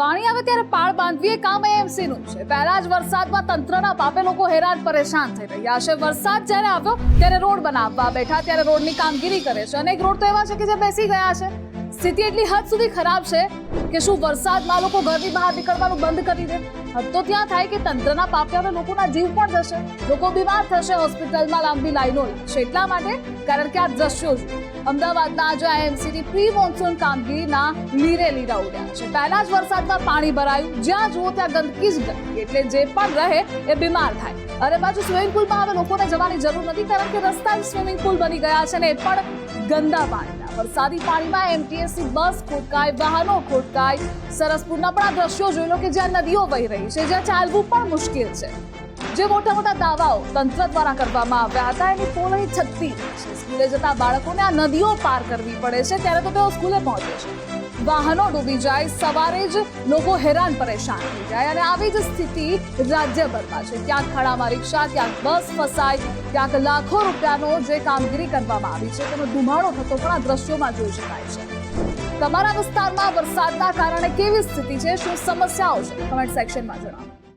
પાણી આવે ત્યારે પાળ બાંધવી એ કામ એએમસી નું છે. પહેલા જ વરસાદમાં તંત્રના પાપે લોકો હેરાન પરેશાન થઈ રહ્યા છે. વરસાદ જ્યારે આવ્યો ત્યારે રોડ બનાવવા બેઠા, ત્યારે રોડની કામગીરી કરે છે. અનેક રોડ તો એવા છે કે જે બેસી ગયા છે. સ્થિતિ એટલી હદ સુધી ખરાબ છે કે શું વરસાદમાં લોકો ઘરની બહાર નીકળવાનું બંધ કરી દે? હદ તો ત્યાં થાય કે તંત્રના પાપે હવે લોકોના જીવ પણ જશે. લોકો બીમાર થશે હોસ્પિટલમાં લાંબી લાઈનો છે એટલા માટે કારણ કે આ દ્રશ્યો જ. અમદાવાદના આજે આઈએમસીની પ્રી મોન્સૂન કામગીરીના લીરે લીરા ઉડ્યા છે. પહેલા જ વરસાદમાં પાણી ભરાયું. જ્યાં જુઓ ત્યાં ગંદકી જ ગંદકી. એટલે જે પણ રહે એ બીમાર થાય. અને પાછું સ્વિમિંગ પુલમાં હવે લોકોને જવાની જરૂર નથી કારણ કે રસ્તા જ સ્વિમિંગ પુલ બની ગયા છે ને એ પણ ગંદા પાણીના વરસાદી પાણીમાં એમટીએસની બસ ખોટકાય, વાહનો ખોટકાય. સરસપુરના પણ આ દ્રશ્યો જોઈ લો કે જ્યાં નદીઓ વહી રહી છે, જ્યાં ચાલવું પણ મુશ્કેલ છે. જે મોટા મોટા દાવાઓ તંત્ર દ્વારા કરવામાં આવ્યા હતા, એની પોલઈ છત્તી સ્કૂલે જતા બાળકોને આ નદીઓ પાર કરવી પડે છે, ત્યારે તો તેઓ સ્કૂલે પહોંચે છે. વાહનો ડૂબી જાય, સવારે જ લોકો હેરાન પરેશાન થઈ જાય અને આવી જ સ્થિતિ રાજ્યભરમાં છે. ક્યાંક ખડામાં રિક્ષા, ક્યાંક બસ ફસાય, ક્યાંક લાખો રૂપિયાનો જે કામગીરી કરવામાં આવી છે, તેનો ધુમાડો થતો પણ આ દ્રશ્યોમાં જોઈ શકાય છે. તમારા વિસ્તારમાં વરસાદના કારણે કેવી સ્થિતિ છે, શું સમસ્યાઓ છે? કમેન્ટ સેક્શનમાં જણાવો.